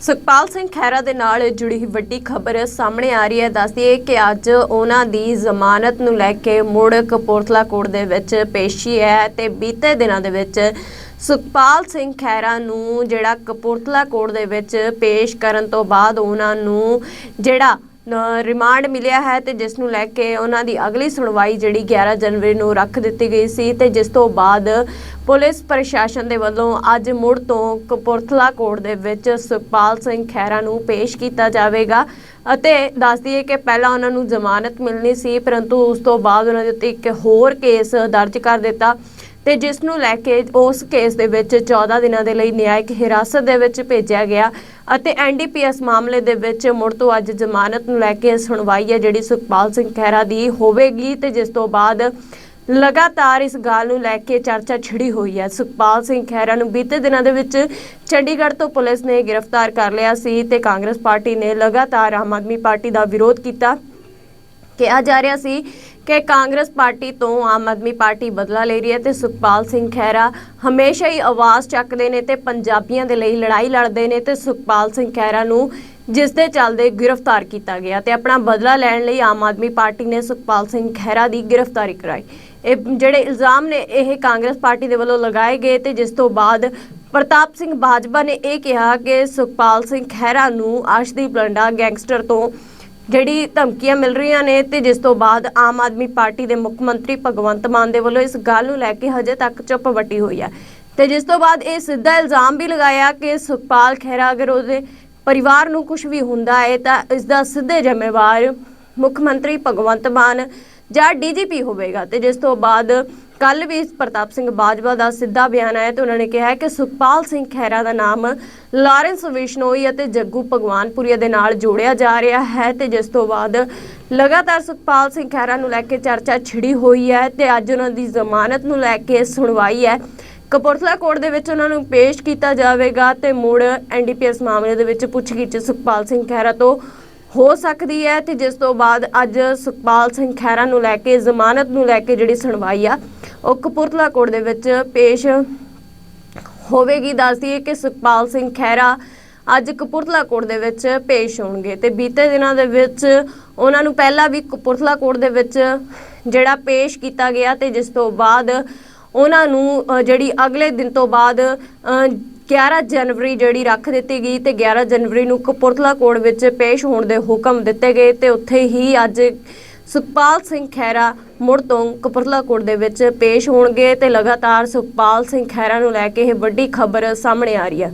ਸੁਖਪਾਲ ਸਿੰਘ ਖਹਿਰਾ ਦੇ ਨਾਲ ਜੁੜੀ ਵੱਡੀ ਖਬਰ ਸਾਹਮਣੇ ਆ ਰਹੀ ਹੈ। ਦੱਸਦੀਏ ਕਿ ਅੱਜ ਉਹਨਾਂ ਦੀ ਜ਼ਮਾਨਤ ਨੂੰ ਲੈ ਕੇ ਮੁੜ ਕਪੂਰਥਲਾ ਕੋਰਟ ਦੇ ਵਿੱਚ ਪੇਸ਼ੀ ਹੈ ਤੇ ਬੀਤੇ ਦਿਨਾਂ ਦੇ ਵਿੱਚ ਸੁਖਪਾਲ ਸਿੰਘ ਖਹਿਰਾ ਨੂੰ ਜਿਹੜਾ ਕਪੂਰਥਲਾ ਕੋਰਟ ਦੇ ਵਿੱਚ ਪੇਸ਼ ਕਰਨ ਤੋਂ ਬਾਅਦ ਉਹਨਾਂ ਨੂੰ ਜਿਹੜਾ ਰਿਮਾਂਡ ਮਿਲਿਆ ਹੈ ਤੇ ਜਿਸ ਨੂੰ ਲੈ ਕੇ ਉਹਨਾਂ ਦੀ ਅਗਲੀ ਸੁਣਵਾਈ ਜਿਹੜੀ 11 ਜਨਵਰੀ ਨੂੰ ਰੱਖ ਦਿੱਤੀ ਗਈ ਸੀ ਤੇ ਜਿਸ ਤੋਂ ਬਾਅਦ ਪੁਲਿਸ ਪ੍ਰਸ਼ਾਸਨ ਦੇ ਵੱਲੋਂ ਅੱਜ ਮੁੜ ਤੋਂ ਕਪੂਰਥਲਾ ਕੋਰਟ ਦੇ ਵਿੱਚ ਸੁਖਪਾਲ ਸਿੰਘ ਖਹਿਰਾ ਨੂੰ ਪੇਸ਼ ਕੀਤਾ ਜਾਵੇਗਾ। ਅਤੇ ਦੱਸ ਦਈਏ ਕਿ ਪਹਿਲਾਂ ਉਹਨਾਂ ਨੂੰ ਜ਼ਮਾਨਤ ਮਿਲਣੀ ਸੀ, ਪਰੰਤੂ ਉਸ ਤੋਂ ਬਾਅਦ ਉਹਨਾਂ ਦੇ ਉੱਤੇ ਇੱਕ ਹੋਰ ਕੇਸ ਦਰਜ ਕਰ ਦਿੱਤਾ। ਤੇ ਜਿਸ ਨੂੰ ਲੈ ਕੇ ਉਸ ਕੇਸ ਦੇ ਵਿੱਚ 14 ਦਿਨਾਂ ਦੇ ਲਈ ਨਿਆਇਕ ਹਿਰਾਸਤ ਦੇ ਵਿੱਚ ਭੇਜਿਆ ਗਿਆ ਅਤੇ ਐਨਡੀਪੀਐਸ ਮਾਮਲੇ ਦੇ ਵਿੱਚ ਮੁੜ ਤੋਂ ਅੱਜ ਜ਼ਮਾਨਤ ਨੂੰ ਲੈ ਕੇ ਸੁਣਵਾਈ ਹੈ, ਜਿਹੜੀ ਸੁਖਪਾਲ ਸਿੰਘ ਖਹਿਰਾ ਦੀ ਹੋਵੇਗੀ ਤੇ ਜਿਸ ਤੋਂ ਬਾਅਦ ਲਗਾਤਾਰ ਇਸ ਗੱਲ ਨੂੰ ਲੈ ਕੇ ਚਰਚਾ ਛਿੜੀ ਹੋਈ ਹੈ। ਸੁਖਪਾਲ ਸਿੰਘ ਖਹਿਰਾ ਨੂੰ ਬੀਤੇ ਦਿਨਾਂ ਦੇ ਵਿੱਚ ਚੰਡੀਗੜ੍ਹ ਤੋਂ ਪੁਲਿਸ ਨੇ ਗ੍ਰਿਫਤਾਰ ਕਰ ਲਿਆ ਸੀ ਤੇ ਕਾਂਗਰਸ ਪਾਰਟੀ ਨੇ ਲਗਾਤਾਰ ਆਮ ਆਦਮੀ ਪਾਰਟੀ ਦਾ ਵਿਰੋਧ ਕੀਤਾ। ਕਿਹਾ ਜਾ ਰਿਹਾ ਸੀ ਕਿ ਕਾਂਗਰਸ ਪਾਰਟੀ ਤੋਂ ਆਮ ਆਦਮੀ ਪਾਰਟੀ ਬਦਲਾ ਲੈ ਰਹੀ ਹੈ ਤੇ ਸੁਖਪਾਲ ਸਿੰਘ ਖਹਿਰਾ ਹਮੇਸ਼ਾ ਹੀ ਆਵਾਜ਼ ਚੱਕਦੇ ਨੇ ਤੇ ਪੰਜਾਬੀਆਂ ਦੇ ਲਈ ਲੜਾਈ ਲੜਦੇ ਨੇ ਤੇ ਸੁਖਪਾਲ ਸਿੰਘ ਖਹਿਰਾ ਨੂੰ ਜਿਸ ਦੇ ਚੱਲਦੇ ਗ੍ਰਿਫਤਾਰ ਕੀਤਾ ਗਿਆ ਤੇ ਆਪਣਾ ਬਦਲਾ ਲੈਣ ਲਈ ਆਮ ਆਦਮੀ ਪਾਰਟੀ ਨੇ ਸੁਖਪਾਲ ਸਿੰਘ ਖਹਿਰਾ ਦੀ ਗ੍ਰਿਫਤਾਰੀ ਕਰਾਈ। ਇਹ ਜਿਹੜੇ ਇਲਜ਼ਾਮ ਨੇ, ਇਹ ਕਾਂਗਰਸ ਪਾਰਟੀ ਦੇ ਵੱਲੋਂ ਲਗਾਏ ਗਏ ਤੇ ਜਿਸ ਤੋਂ ਬਾਅਦ ਪ੍ਰਤਾਪ ਸਿੰਘ ਬਾਜਵਾ ਨੇ ਇਹ ਕਿਹਾ ਕਿ ਸੁਖਪਾਲ ਸਿੰਘ ਖਹਿਰਾ ਨੂੰ ਅਰਸ਼ਦੀਪ ਲੰਡਾ ਗੈਂਗਸਟਰ ਤੋਂ ਜਿਹੜੀ ਧਮਕੀਆਂ ਮਿਲ ਰਹੀਆਂ ਨੇ ਤੇ ਜਿਸ ਤੋਂ ਬਾਅਦ ਆਮ ਆਦਮੀ ਪਾਰਟੀ ਦੇ ਮੁੱਖ ਮੰਤਰੀ ਭਗਵੰਤ ਮਾਨ ਦੇ ਵੱਲੋਂ ਇਸ ਗੱਲ ਨੂੰ ਲੈ ਕੇ ਹਜੇ ਤੱਕ ਚੁੱਪ ਵੱਟੀ ਹੋਈ ਹੈ। ਤੇ ਜਿਸ ਤੋਂ ਬਾਅਦ ਇਹ ਸਿੱਧਾ ਇਲਜ਼ਾਮ ਵੀ ਲਗਾਇਆ ਕਿ ਸੁਖਪਾਲ ਖਹਿਰਾ ਅਗਰ ਉਹਦੇ ਪਰਿਵਾਰ ਨੂੰ ਕੁਝ ਵੀ ਹੁੰਦਾ ਹੈ ਤਾਂ ਇਸ ਦਾ ਸਿੱਧੇ ਜ਼ਿੰਮੇਵਾਰ ਮੁੱਖ ਮੰਤਰੀ ਭਗਵੰਤ ਮਾਨ ਜਾਂ ਡੀਜੀਪੀ ਹੋਵੇਗਾ। ਤੇ ਜਿਸ ਤੋਂ ਬਾਅਦ ਕੱਲ ਵੀ ਪ੍ਰਤਾਪ ਸਿੰਘ ਬਾਜਵਾ ਦਾ ਸਿੱਧਾ ਬਿਆਨ ਆਇਆ ਤੇ ਉਹਨਾਂ ਨੇ ਕਿਹਾ ਕਿ ਸੁਖਪਾਲ ਸਿੰਘ ਖਹਿਰਾ ਦਾ ਨਾਮ ਲਾਰੈਂਸ ਵਿਸ਼ਨੋਈ ਅਤੇ ਜੱਗੂ ਭਗਵਾਨਪੁਰੀਆ ਦੇ ਨਾਲ ਜੋੜਿਆ ਜਾ ਰਿਹਾ ਹੈ ਤੇ ਜਿਸ ਤੋਂ ਬਾਅਦ ਲਗਾਤਾਰ ਸੁਖਪਾਲ ਸਿੰਘ ਖਹਿਰਾ ਨੂੰ ਲੈ ਕੇ ਚਰਚਾ ਛਿੜੀ ਹੋਈ ਹੈ ਤੇ ਅੱਜ ਉਹਨਾਂ ਦੀ ਜ਼ਮਾਨਤ ਨੂੰ ਲੈ ਕੇ ਸੁਣਵਾਈ ਹੈ। ਕਪੂਰਥਲਾ ਕੋਰਟ ਦੇ ਵਿੱਚ ਉਹਨਾਂ ਨੂੰ ਪੇਸ਼ ਕੀਤਾ ਜਾਵੇਗਾ ਤੇ ਮੁੜ ਐਨਡੀਪੀਐਸ ਮਾਮਲੇ ਦੇ ਵਿੱਚ ਪੁੱਛਗਿੱਛ ਸੁਖਪਾਲ ਸਿੰਘ ਖਹਿਰਾ ਤੋਂ ਹੋ ਸਕਦੀ ਹੈ ਤੇ ਜਿਸ ਤੋਂ ਬਾਅਦ ਅੱਜ ਸੁਖਪਾਲ ਸਿੰਘ ਖਹਿਰਾ ਨੂੰ ਲੈ ਕੇ, ਜ਼ਮਾਨਤ ਨੂੰ ਲੈ ਕੇ ਜਿਹੜੀ ਸੁਣਵਾਈ ਆ, ਉਹ ਕਪੂਰਥਲਾ ਕੋਰਟ ਦੇ ਵਿੱਚ ਪੇਸ਼ ਹੋਵੇਗੀ। ਦੱਸਦੀ ਹੈ ਕਿ ਸੁਖਪਾਲ ਸਿੰਘ ਖਹਿਰਾ ਅੱਜ ਕਪੂਰਥਲਾ ਕੋਰਟ ਦੇ ਵਿੱਚ ਪੇਸ਼ ਹੋਣਗੇ ਤੇ ਬੀਤੇ ਦਿਨਾਂ ਦੇ ਵਿੱਚ ਉਹਨਾਂ ਨੂੰ ਪਹਿਲਾਂ ਵੀ ਕਪੂਰਥਲਾ ਕੋਰਟ ਦੇ ਵਿੱਚ ਜਿਹੜਾ ਪੇਸ਼ ਕੀਤਾ ਗਿਆ ਤੇ ਜਿਸ ਤੋਂ ਬਾਅਦ ਉਹਨਾਂ ਨੂੰ ਜਿਹੜੀ ਅਗਲੇ ਦਿਨ ਤੋਂ ਬਾਅਦ ਅ, 11 ਜਨਵਰੀ ਜਿਹੜੀ ਰੱਖ ਦਿੱਤੀ ਗਈ ਤੇ 11 ਜਨਵਰੀ ਨੂੰ ਕਪੂਰਥਲਾ ਕੋਰਟ ਵਿੱਚ ਪੇਸ਼ ਹੋਣ ਦੇ ਹੁਕਮ ਦਿੱਤੇ ਗਏ ਤੇ ਉੱਥੇ ਹੀ ਅੱਜ ਸੁਖਪਾਲ ਸਿੰਘ ਖਹਿਰਾ ਮੁੜ ਤੋਂ ਕਪੂਰਥਲਾ ਕੋਰਟ ਦੇ ਵਿੱਚ ਪੇਸ਼ ਹੋਣਗੇ ਤੇ ਲਗਾਤਾਰ ਸੁਖਪਾਲ ਸਿੰਘ ਖਹਿਰਾ ਨੂੰ ਲੈ ਕੇ ਇਹ ਵੱਡੀ ਖਬਰ ਸਾਹਮਣੇ ਆ ਰਹੀ ਹੈ।